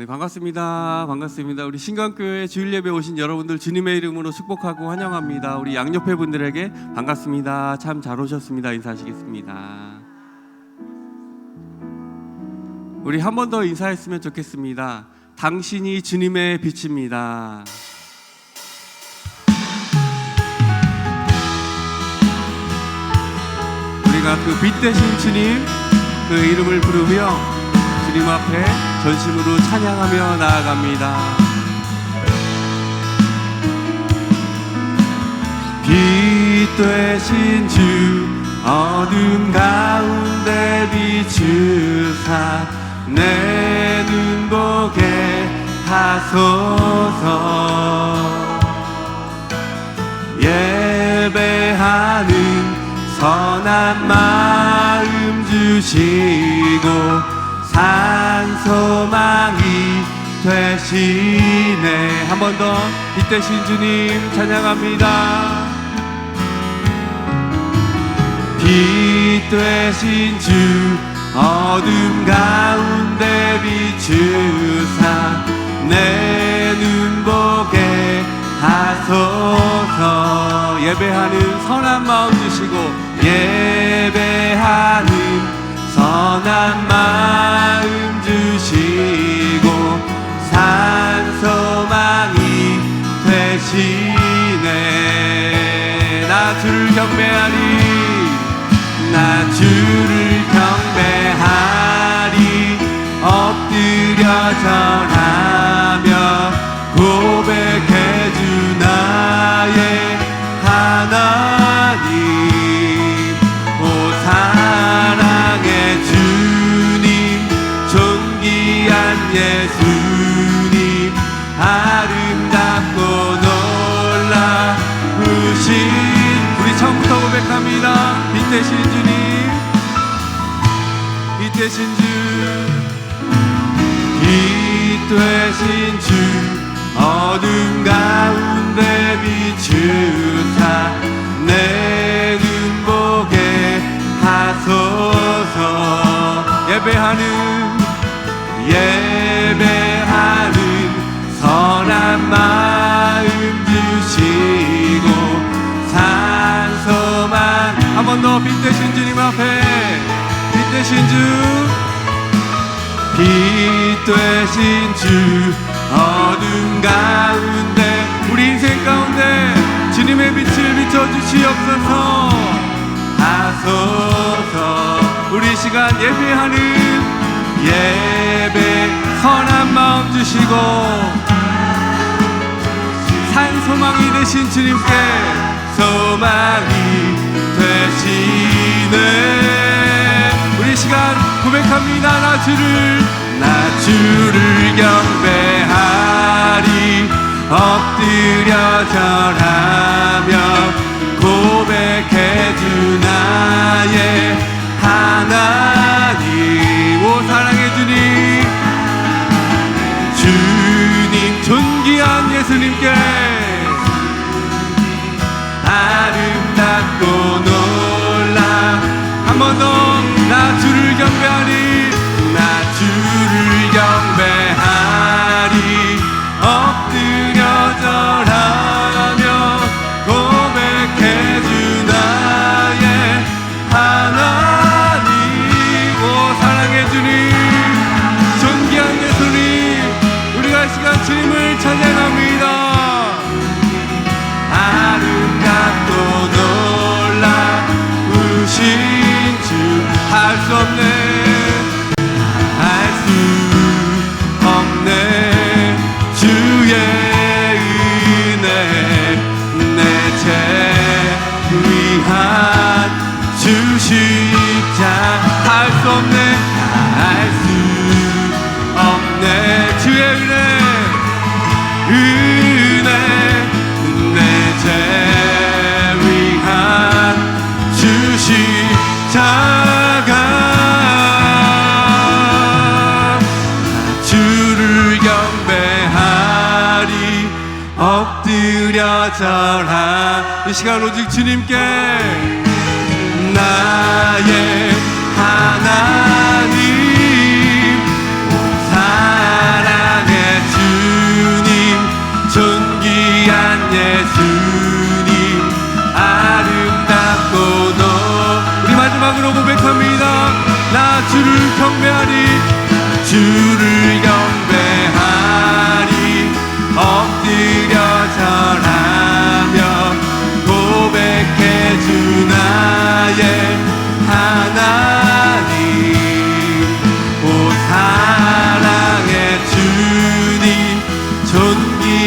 네, 반갑습니다. 반갑습니다. 우리 신강교회 주일 예배 오신 여러분들 주님의 이름으로 축복하고 환영합니다. 우리 양옆에 분들에게 반갑습니다. 참 잘 오셨습니다. 인사하시겠습니다. 우리 한 번 더 인사했으면 좋겠습니다. 당신이 주님의 빛입니다. 우리가 그 빛 대신 주님 그 이름을 부르며 주님 앞에 전심으로 찬양하며 나아갑니다. 빛 되신 주 어둠 가운데 비추사 내 눈 보게 하소서 예배하는 선한 마음 주시고 산소망이 되시네. 한 번 더. 빛 대신 주님 찬양합니다. 빛 되신 주 어둠 가운데 비추사 내 눈 보게 하소서. 예배하는 선한 마음 주시고 예배하는 선한 되시네 나 주를 경배하리. 나 주를 경배하리. 엎드려 절하 비추사 내 눈 보게 하소서. 예배하는 예배하는 선한 마음 주시고 산소만. 한 번 더 빛 대신 주님 앞에 빛 대신 주. 빛 되신 주 주시고 산 소망이 되신 주님께 소망이 되시네. 우리 시간 고백합니다. 나 주를 나 주를 경배하리. 엎드려 절하며 고백해 주 나의 할 이 시간 오직 주님께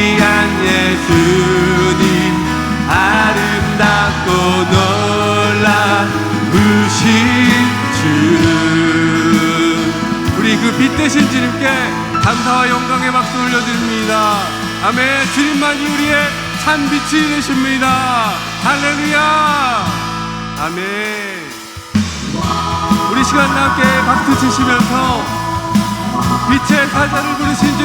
귀한 예수님 아름답고 놀라우신 주. 우리 그 빛 되신 주님께 감사와 영광의 박수 올려드립니다. 아멘. 주님만이 우리의 참 빛이 되십니다. 할렐루야. 아멘. 우리 시간 함께 박수 치시면서 빛의 사자를 부르신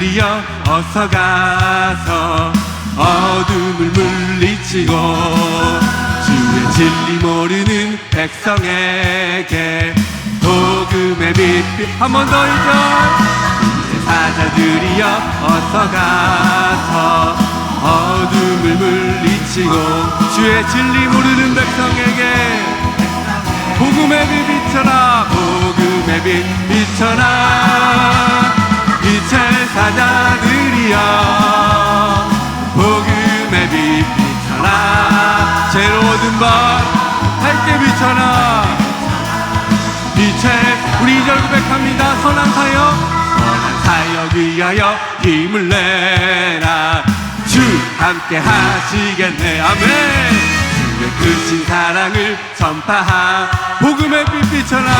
들이여 어서 가서 어둠을 물리치고 주의 진리 모르는 백성에게 복음의 빛 한 번 더 이죠 빛의 사자들이여 어서 가서 어둠을 물리치고 주의 진리 모르는 백성에게 복음의 빛 비춰라 복음의 빛 비춰라 사자들이여 복음의 빛 비춰라. 죄로 얻은 바 밝게 비춰라. 빛의 우리 이절 고백합니다. 선한 사역 선한 사역 위하여 힘을 내라. 주 함께 하시겠네. 아멘. 주의 크신 사랑을 전파하. 복음의 빛 비춰라.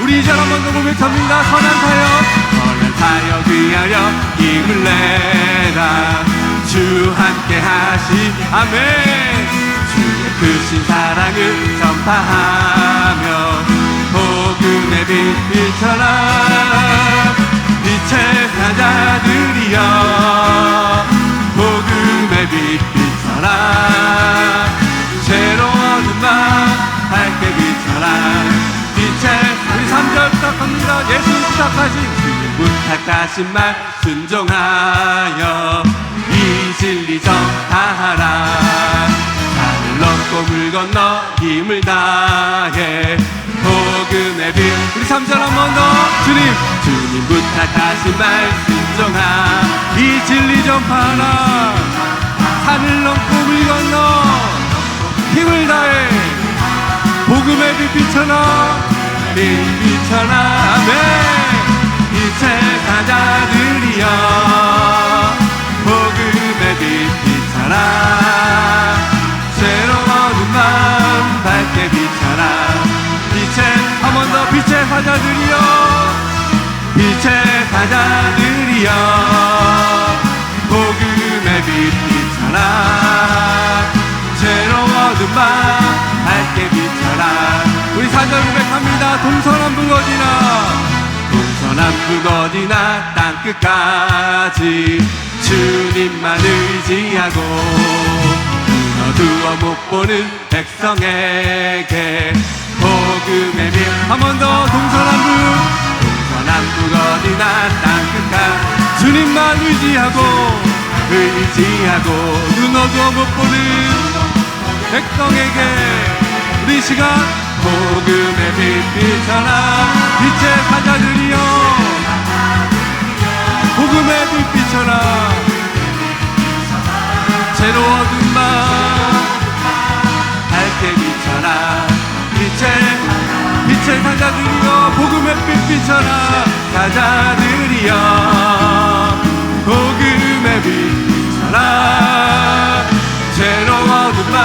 우리 이절 한번 더 고백합니다. 선한 사역 사역 위하여 힘을 내라. 주 함께 하시. 아멘. 주의 크신 사랑을 전파하며 복음의 빛 비춰라 빛의 사자들이여 복음의 빛 비춰라 새로운 밤 밝게 비춰라 빛의 우리 3절 부탁합니다. 예수 부탁하신 부탁하신 말 순종하여 이 진리 전하라. 산을 넘고 물 건너 힘을 다해 복음의 빛 우리 3절 한 번 더. 주님 주님 부탁하신 말 순종하. 이 진리 전파하라. 산을 넘고 물 건너 힘을 다해 복음의 빛 비춰라. 빛 비춰라. 아멘 빛의 사자들이여 복음의 빛 비춰라 새로운 맘 밝게 비춰라. 빛의 한번 더 빛의 사자들이여. 빛의 사자들이여. 복음의 빛 비춰라 새로운 맘 밝게 비춰라. 우리 사절 고백합니다. 어디나 동서남북 어디나 땅 끝까지 주님만 의지하고 어두워 못 보는 백성에게 복음의 빛한번 더 동서남북 동서남북 어디나 땅 끝까지 주님만 의지하고 의지하고 눈 어두워 못 보는 백성에게 우리 시간 복음의 빛 비춰라 빛의 사자들이여 복음의 빛 비춰라 새로 얻은 밤 밝게 비춰라 빛의 빛의 사자들이여 복음의 빛 비춰라 사자들이여 복음의 빛 비춰라 새로 얻은 밤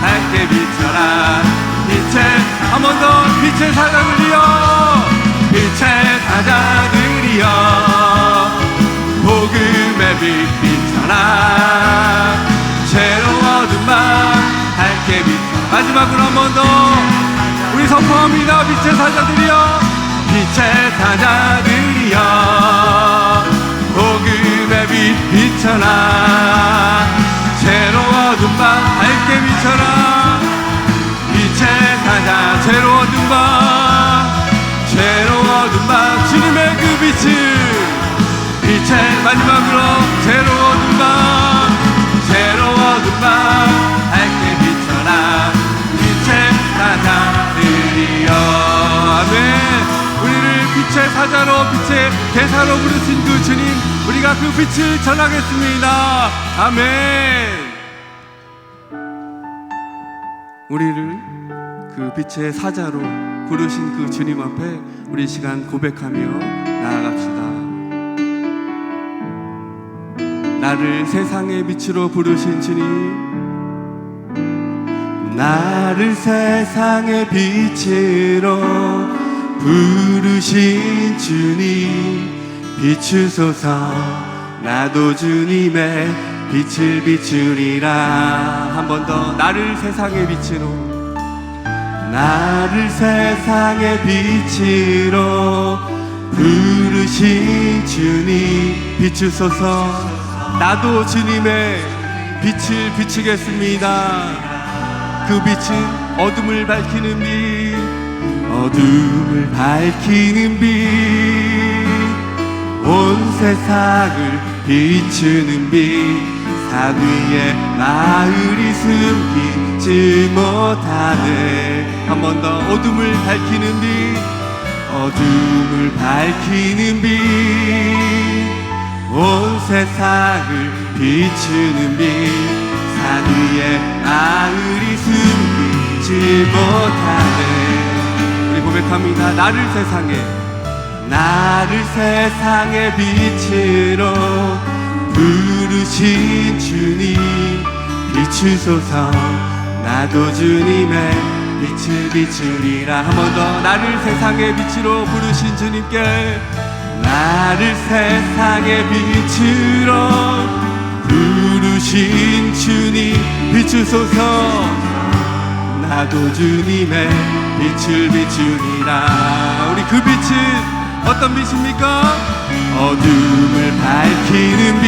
밝게 비춰라 빛의 한 번 더 빛의 사자들이여 빛의 사자들이여 빛 비춰라 새로 얻은 밤 밝게 비춰. 마지막으로 한 번 더. 우리 선포합니다. 빛의 사자들이여. 빛의 사자들이여. 복음의 빛 비춰라. 새로 얻은 밤 밝게 비춰라. 빛의 사자 새로 얻은 밤 마지막으로 새로 얻은 밤 새로 얻은 밤 밝게 비춰라. 빛의 사자들이여. 아멘. 우리를 빛의 사자로 빛의 대사로 부르신 그 주님 우리가 그 빛을 전하겠습니다. 아멘. 우리를 그 빛의 사자로 부르신 그 주님 앞에 우리 이 시간 고백하며 나아갑시다. 나를 세상의 빛으로 부르신 주님. 나를 세상의 빛으로 부르신 주님. 비추소서 나도 주님의 빛을 비추리라. 한 번 더 나를 세상의 빛으로. 나를 세상의 빛으로 부르신 주님. 비추소서 나도 주님의 빛을 비추겠습니다. 그 빛은 어둠을 밝히는 빛 어둠을 밝히는 빛 온 세상을 비추는 빛 산 위에 마을이 숨기지 못하네. 한 번 더 어둠을 밝히는 빛 어둠을 밝히는 빛. 온 세상을 비추는 빛 산 위에 마을이 숨기지 못하네. 우리 고백합니다. 나를 세상에 나를 세상의 빛으로 부르신 주님 비추소서 나도 주님의 빛을 비추리라. 한 번 더 나를 세상의 빛으로 부르신 주님께 나를 세상의 빛으로 부르신 주님 비추소서. 나도 주님의 빛을 비추리라. 우리 그 빛은 어떤 빛입니까? 어둠을 밝히는 빛.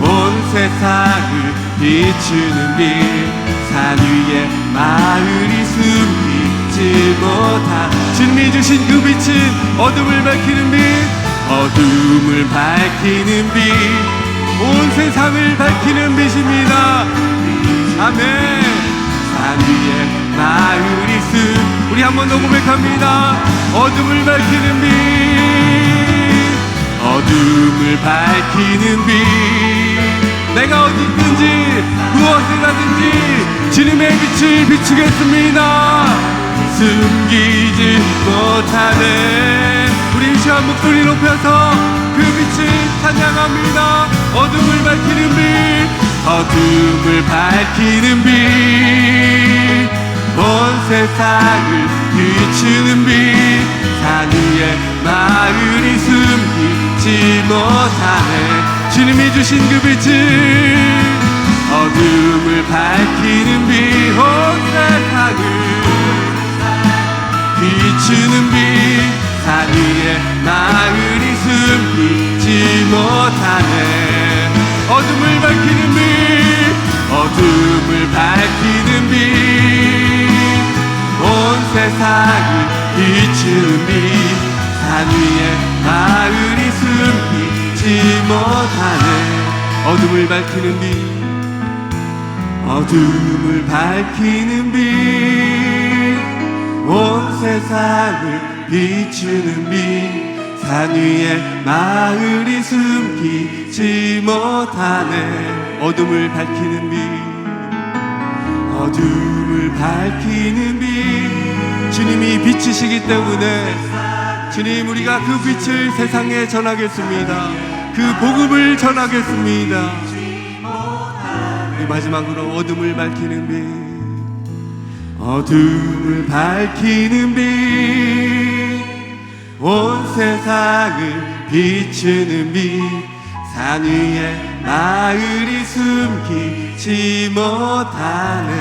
온 세상을 비추는 빛산 위에 마을이 숨 못한 주님이 주신 그 빛은 어둠을 밝히는 빛 어둠을 밝히는 빛온 세상을 밝히는 빛입니다. 아멘. 산 위에 마을이 숨 우리 한 번 더 고백합니다. 어둠을 밝히는 빛 어둠을 밝히는 빛. 내가 어디 있든지 무엇을 하든지 주님의 빛을 비추겠습니다 숨기지 못하네. 우리 이 시간 목소리 높여서 그 빛을 찬양합니다. 어둠을 밝히는 빛 어둠을 밝히는 빛. 온 세상을 비추는 빛산 위에 마을이 숨기지 못하네. 주님이 주신 그 빛을 어둠을 밝히 비추는 빛산 위에 마을이 숨기지 못하네. 어둠을 밝히는 빛 어둠을 밝히는 빛온 세상을 비추는 빛산 위에 마을이 숨기지 못하네. 어둠을 밝히는 빛 어둠을 밝히는 빛 온 세상을 비추는 빛산 위에 마을이 숨기지 못하네. 어둠을 밝히는 빛 어둠을 밝히는 빛 주님이 빛이시기 때문에 주님 우리가 그 빛을 세상에 전하겠습니다. 그 복음을 전하겠습니다. 마지막으로 어둠을 밝히는 빛 어둠을 밝히는 빛 온 세상을 비추는 빛 산 위에 마을이 숨기지 못하네